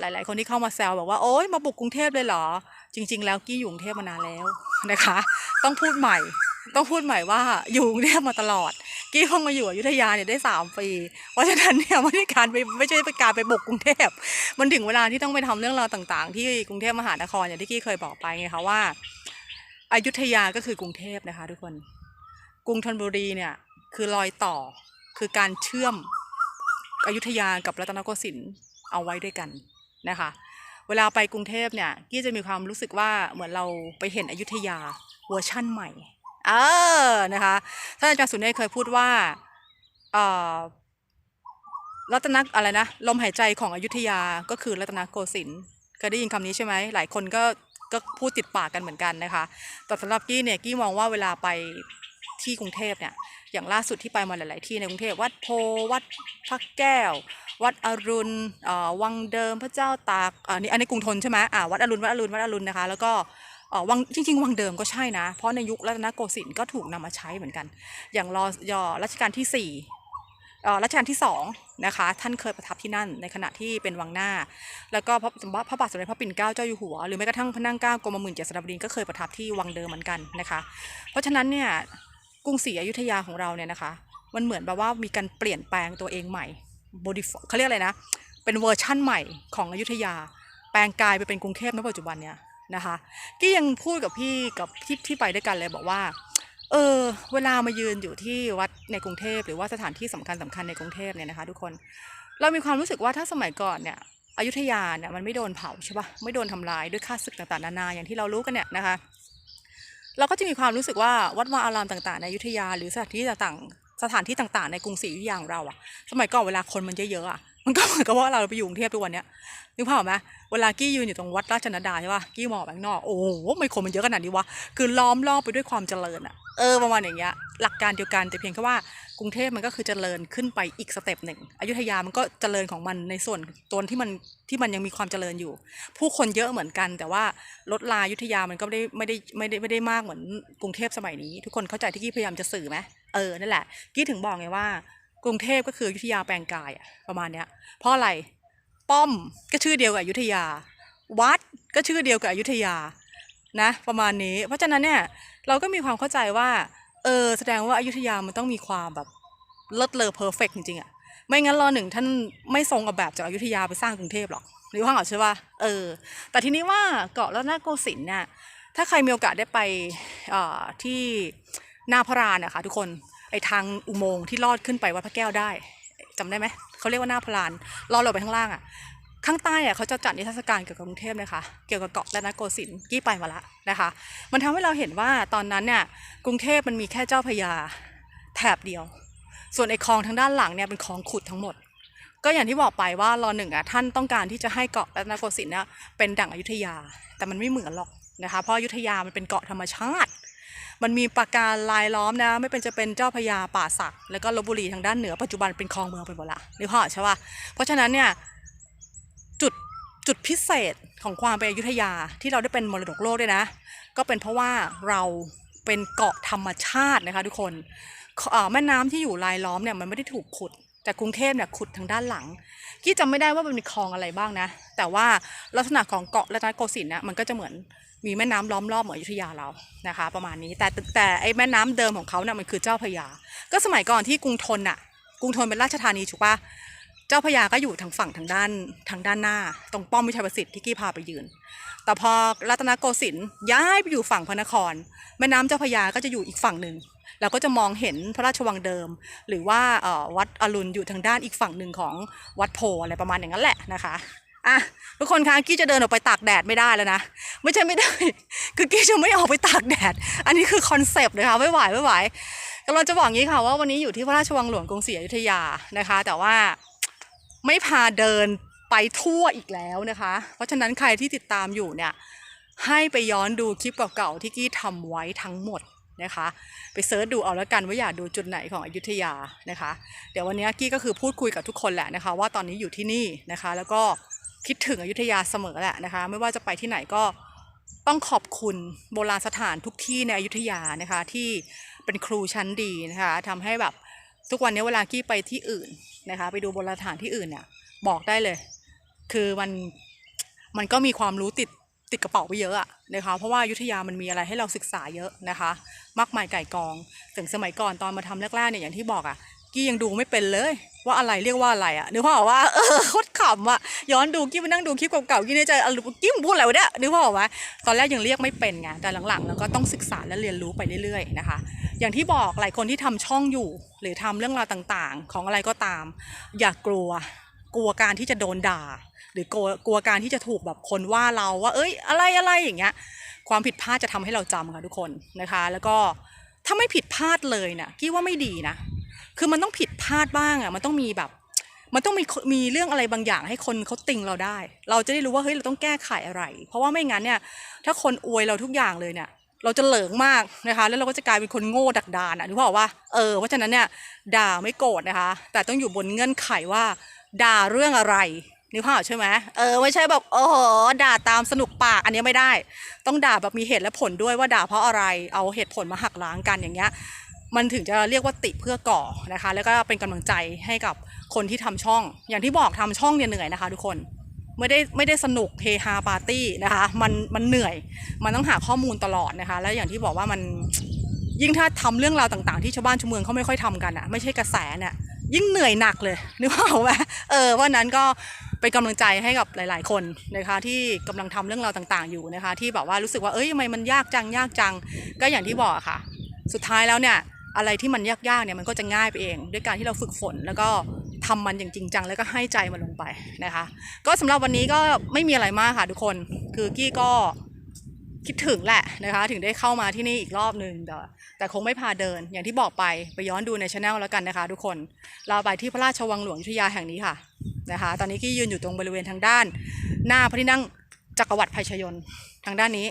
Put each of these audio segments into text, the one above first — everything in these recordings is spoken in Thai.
หลาย ๆ คนที่เข้ามาแซวบอกว่าโอ๊ยมาบุกกรุงเทพเลยเหรอ จริง ๆ แล้วกี้อยู่กรุงเทพมานานแล้วนะคะ ต้องพูดใหม่ ต้องพูดใหม่ว่าอยู่กรุงเทพมาตลอด กี้เพิ่งมาอยู่อยุธยาเนี่ยได้สามปี เพราะฉะนั้นเนี่ยไม่ได้การไปไม่ใช่เป็นการไปบุกกรุงเทพมันถึงเวลาที่ต้องไปทำเรื่องราวต่าง ๆ ที่กรุงเทพมหานครอย่างที่กี้เคยบอกไปไงคะว่าอยุธยาก็คือกรุงเทพนะคะทุกคน กรุงธนบุรีเนี่ยคือรอยต่อคือการเชื่อมอยุธยากับรัตนโกสินทร์ เอาไว้ด้วยกันนะคะ เวลาไปกรุงเทพเนี่ยกี้จะมีความรู้สึกว่าเหมือนเราไปเห็นอยุธยาเวอร์ชั่นใหม่เออนะคะท่านอาจารย์สุเนศเคยพูดว่าเอ่อรัตนอะไรนะลมหายใจของอยุธยาก็คือรัตนโกสินทร์เคยได้ยินคำนี้ใช่ไหมหลายคนก็ก็พูดติดปากกันเหมือนกันนะคะแต่สำหรับกี้เนี่ยกี้มองว่าเวลาไป ที่กรุงเทพเนี่ยอย่างล่าสุดที่ไปมาหลาย ๆ ที่ในกรุงเทพวัดโพวัดพระแก้ว วัดอรุณอ่อวังเดิมพระเจ้าตากอ่านี่อันนี้กรุงธนใช่ไหมอ่าวัดอรุณวัดอรุณวัดอรุณนะคะ แล้วก็อ่อวังจริง ๆ วังเดิมก็ใช่นะ เพราะในยุครัตนโกสินทร์ก็ถูกนำมาใช้เหมือนกัน อย่างรอยอรัชกาลที่สี่อ่อรัชกาลที่สองนะคะท่านเคยประทับที่นั่นในขณะที่เป็นวังหน้า แล้วก็พระพระบาทสมเด็จพระปิ่นเกล้าเจ้าอยู่หัว หรือแม้กระทั่งพระนั่งเกล้ากรมหมื่นเจ็ดสดับดินก็เคยประทับที่วังเดิมเหมือนกันนะคะ เพราะฉะนั้นเนี่ย กรุงศรีอยุธยาของเราเนี่ยนะคะ มันเหมือนแบบว่ามีการเปลี่ยนแปลงตัวเองใหม่บดิฟเขาเรียกอะไรนะ เป็นเวอร์ชั่นใหม่ของอยุธยา แปลงกายไปเป็นกรุงเทพณปัจจุบันเนี่ยนะคะกี้ยังพูดกับพี่กับที่ที่ไปด้วยกันเลยบอกว่า เออ เวลามายืนอยู่ที่วัดในกรุงเทพหรือว่าสถานที่สำคัญสำคัญในกรุงเทพเนี่ยนะคะทุกคน เรามีความรู้สึกว่าถ้าสมัยก่อนเนี่ยอยุธยาเนี่ยมันไม่โดนเผาใช่ปะไม่โดนทำลายด้วยค่าศึกต่างๆนานาอย่างที่เรารู้กันเนี่ยนะคะ เราก็จะมีความรู้สึกว่าวัดวาอารามต่างๆในอยุธยา หรือสถานที่ต่างๆ สถานที่ต่างๆ ในกรุงศรีอยุธยาของเราอะสมัยก่อนเวลาคนมันเยอะๆอะมันก็เหมือนกับว่าเราไปอยู่กรุงเทพทุกวันเนี้ยนึกภาพไหมเวลากี้ยืนอยู่ตรงวัดราชนัดดาใช่ปะกี้มองไปข้างนอกโอ้โหไม่คนมันเยอะขนาดนี้วะคือล้อมรอบไปด้วยความเจริญอะ เออประมาณอย่างเงี้ยหลักการเดียวกันแต่เพียงแค่ว่ากรุงเทพมันก็คือเจริญขึ้นไปอีกสเต็ปหนึ่งอยุธยามันก็เจริญของมันในส่วนตัวที่มันที่มันยังมีความเจริญอยู่ ผู้คนเยอะเหมือนกัน แต่ว่ารถลาอยุธยามันก็ไม่ได้ไม่ได้ไม่ได้ไม่ได้มากเหมือนกรุงเทพสมัยนี้ ทุกคนเข้าใจที่กี้พยายามจะสื่อไหมเออนั่นแหละกี้ถึงบอกไงว่ากรุงเทพก็คืออยุธยาแปลงกายอะประมาณเนี้ยเพราะอะไรป้อมก็ชื่อเดียวกับอยุธยา วัดก็ชื่อเดียวกับอยุธยานะ ประมาณนี้ เพราะฉะนั้นเนี่ย เราก็มีความเข้าใจว่า เออ แสดงว่าอายุธยามันต้องมีความแบบเลิศเลอเพอร์เฟกจริงๆอะไม่งั้นรอหนึ่งท่านไม่ทรงกับแบบจากอายุธยาไปสร้างกรุงเทพหรอกหรือว่าใช่ป่ะเออ แต่ทีนี้ว่าเกาะแล้วนโกสินทร์เนี่ยถ้าใครมีโอกาสได้ไปอ่อที่หน้าพระรานนะคะทุกคนไอทางอุโมงค์ที่ลอดขึ้นไปวัดพระแก้วได้จำได้ไหมเขาเรียกว่าหน้าพระรานลอดลงไปข้างล่างอะ ข้างใต้อะเขาจะจัดนิทรรศการเกี่ยวกับกรุงเทพนะคะ เกี่ยวกับเกาะและนโกสินทร์กี้ไปมาละนะคะ มันทำให้เราเห็นว่าตอนนั้นเนี่ยกรุงเทพมันมีแค่เจ้าพยาแถบเดียว ส่วนไอ้คลองทางด้านหลังเนี่ยเป็นคลองขุดทั้งหมด ก็อย่างที่บอกไปว่ารอหนึ่งอะท่านต้องการที่จะให้เกาะและนโกสินทร์เนี่ยเป็นดั่งอยุธยา แต่มันไม่เหมือนหรอกนะคะ เพราะอยุธยามันเป็นเกาะธรรมชาติ มันมีปราการลายล้อมนะ ไม่เป็นจะเป็นเจ้าพระยาป่าสัก แล้วก็ลบบุรีทางด้านเหนือปัจจุบันเป็นคลองเมืองไปหมดละนึกภาพออใช่ป่ะเพราะฉะนั้นเนี่ย จุดพิเศษของความเป็นอยุธยาที่เราได้เป็นมรดกโลกด้วยนะ ก็เป็นเพราะว่าเราเป็นเกาะธรรมชาตินะคะทุกคนแม่น้ำที่อยู่รายล้อมเนี่ยมันไม่ได้ถูกขุด แต่กรุงเทพเนี่ยขุดทางด้านหลังกี้จำไม่ได้ว่ามันมีคลองอะไรบ้างนะ แต่ว่าลักษณะของเกาะรัตนโกสินทร์นะมันก็จะเหมือนมีแม่น้ำล้อมรอบเหมือนอยุธยาเรานะคะ ประมาณนี้แต่แต่ไอ้แม่น้ำเดิมของเขาเนี่ยมันคือเจ้าพระยา ก็สมัยก่อนที่กรุงธนน่ะกรุงธนเป็นราชธานีถูกปะ จ้าพระยาก็อยู่ทางฝั่งทางด้านทางด้านหน้า ตรงป้อมวิชัยประสิทธิ์ที่กี้พาไปยืน แต่พอรัตนโกสินทร์ย้ายไปอยู่ฝั่งพระนคร แม่น้ำเจ้าพระยาก็จะอยู่อีกฝั่งหนึ่งเราก็จะมองเห็นพระราชวังเดิม หรือว่าวัดอรุณอยู่ทางด้านอีกฝั่งหนึ่งของวัดโพอะไรประมาณอย่างนั้นแหละนะคะอะทุกคนคะกี้จะเดินออกไปตากแดดไม่ได้แล้วนะไม่ใช่ไม่ได้ คือกี้จะไม่ออกไปตากแดด อันนี้คือคอนเซปต์เลยค่ะไม่ไหวไม่ไหวกำลังจะบอกงี้ค่ะว่าวันนี้อยู่ที่พระราชวังหลวงกรุงศรีอยุธยานะคะ แต่ว่า ไม่พาเดินไปทั่วอีกแล้วนะคะ เพราะฉะนั้นใครที่ติดตามอยู่เนี่ยให้ไปย้อนดูคลิปเก่าๆที่กี้ทำไว้ทั้งหมดนะคะ ไปเซิร์ชดูเอาแล้วกันว่าอยากดูจุดไหนของอยุธยานะคะ เดี๋ยววันนี้กี้ก็คือพูดคุยกับทุกคนแหละนะคะ ว่าตอนนี้อยู่ที่นี่นะคะ แล้วก็คิดถึงอยุธยาเสมอแหละนะคะ ไม่ว่าจะไปที่ไหนก็ต้องขอบคุณโบราณสถานทุกที่ในอยุธยานะคะ ที่เป็นครูชั้นดีนะคะทำให้แบบทุกวันนี้เวลากี้ไปที่อื่น นะคะ ไปดูโบราณสถานที่อื่นเนี่ยบอกได้เลย คือมันมันก็มีความรู้ติดติดกระเป๋าไปเยอะอะนะคะเพราะว่ายุทธยามันมีอะไรให้เราศึกษาเยอะนะคะ มากมายไก่กอง ถึงสมัยก่อนตอนมาทำแรกๆเนี่ยอย่างที่บอกอะกี้ยังดูไม่เป็นเลย ว่าอะไรเรียกว่าอะไรอะนึกภาพออกว่าเออโคตรขำอะย้อนดูกี้มานั่งดูคลิปเก่าๆกี้ในใจอะกี้มึงพูดอะไรวะเนี่ยนึกภาพออกว่าตอนแรกยังเรียกไม่เป็นไงแต่หลังๆเราก็ต้องศึกษาและเรียนรู้ไปเรื่อยๆนะคะ อย่างที่บอกหลายคนที่ทำช่องอยู่ หรือทำเรื่องราวต่างๆ ของอะไรก็ตาม อย่ากลัว กลัวการที่จะโดนด่า หรือกลัวกลัวการที่จะถูกแบบคนว่าเราว่า เอ้ย อะไรอะไรอย่างเงี้ย ความผิดพลาดจะทำให้เราจำค่ะทุกคนนะคะ แล้วก็ถ้าไม่ผิดพลาดเลยนะกี้ว่าไม่ดีนะคือมันต้องผิดพลาดบ้างอะมันต้องมีแบบมันต้องมีมีเรื่องอะไรบางอย่างให้คนเขาติงเราได้ เราจะได้รู้ว่าเฮ้ยเราต้องแก้ไขอะไร เพราะว่าไม่งั้นเนี่ยถ้าคนอวยเราทุกอย่างเลยเนี่ย เราจะเหลิงมากนะคะ แล้วเราก็จะกลายเป็นคนโง่ดักดานอะนึกภาพออกว่าเออเพราะฉะนั้นเนี่ยด่าไม่โกรธนะคะ แต่ต้องอยู่บนเงื่อนไขว่า ด่าเรื่องอะไรนึกภาพออกใช่ไหมเออไม่ใช่แบบโอ้โหด่าตามสนุกปากอันนี้ไม่ได้ ต้องด่าแบบมีเหตุและผลด้วยว่าด่าเพราะอะไรเอาเหตุผลมาหักล้างกันอย่างเงี้ยมันถึงจะเรียกว่าติเพื่อก่อนะคะ แล้วก็เป็นกำลังใจให้กับคนที่ทำช่อง อย่างที่บอกทำช่องเนี่ยเหนื่อยนะคะ ทุกคน ไม่ได้ไม่ได้สนุกเฮฮาปาร์ตี้นะคะมันมันเหนื่อยมันต้องหาข้อมูลตลอดนะคะ แล้วอย่างที่บอกว่ามันยิ่งถ้าทำเรื่องราวต่างๆ ที่ชาวบ้านชาวเมืองเขาไม่ค่อยทำกันอะไม่ใช่กระแสเนี่ยยิ่งเหนื่อยหนักเลยนึกว่าไหมเออว่านั้นก็เป็นกำลังใจให้กับหลาย ๆ คนนะคะที่กำลังทำเรื่องราวต่างๆ อยู่นะคะ ที่แบบว่ารู้สึกว่าเอ้ยทำไมมันยากจังยากจัง ก็อย่างที่บอกอะค่ะ สุดท้ายแล้วเนี่ยอะไรที่มันยากๆเนี่ยมันก็จะง่ายไปเอง ด้วยการที่เราฝึกฝนแล้วก็ ทำมันอย่างจริงจังแล้วก็ให้ใจมันลงไปนะคะ ก็สำหรับวันนี้ก็ไม่มีอะไรมากค่ะทุกคนคือกี้ก็คิดถึงแหละนะคะ ถึงได้เข้ามาที่นี่อีกรอบหนึ่งแต่แต่คงไม่พาเดินอย่างที่บอกไปไปย้อนดูในช anel แล้วกันนะคะ ทุกคนเราไปที่พระราชวังหลวงอยุธยาแห่งนี้ค่ะนะคะ ตอนนี้กี้ยืนอยู่ตรงบริเวณทางด้าน หน้าพระที่นั่งจักรวรรดิภัยชยน์ทางด้านนี้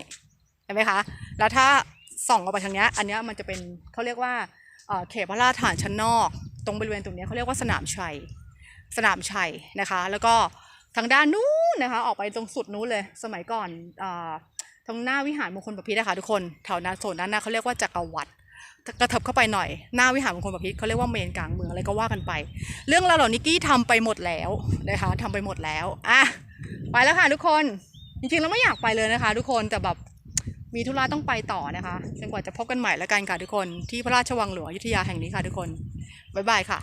เห็นไหมคะแล้วถ้าส่องออกไปทางนี้อันนี้มันจะเป็นเขาเรียกว่าเอ่อเขตพระราชฐานชั้นนอก ตรงบริเวณตรงนี้เขาเรียกว่าสนามชัย สนามชัยนะคะ แล้วก็ทางด้านนู้นนะคะ ออกไปตรงสุดนู้นเลย สมัยก่อนอทางหน้าวิหารมงคลบพิตรนะคะทุกคนแถวนั้นโซนนั้นนะเขาเรียกว่าจักรวรรดิกระเถิบเข้าไปหน่อยหน้าวิหารมงคลบพิตรเขาเรียกว่าเมนกลางเมืองอะไรก็ว่ากันไป เรื่องราวเหล่านี้กี้ทำไปหมดแล้วนะคะทำไปหมดแล้วอะไปแล้วค่ะทุกคนจริงๆเราไม่อยากไปเลยนะคะ ทุกคนแต่แบบมีธุระต้องไปต่อนะคะจนกว่าจะพบกันใหม่แล้วกันค่ะทุกคนที่พระราชวังหลวงอยุธยาแห่งนี้ค่ะทุกคน บ๊ายบายค่ะ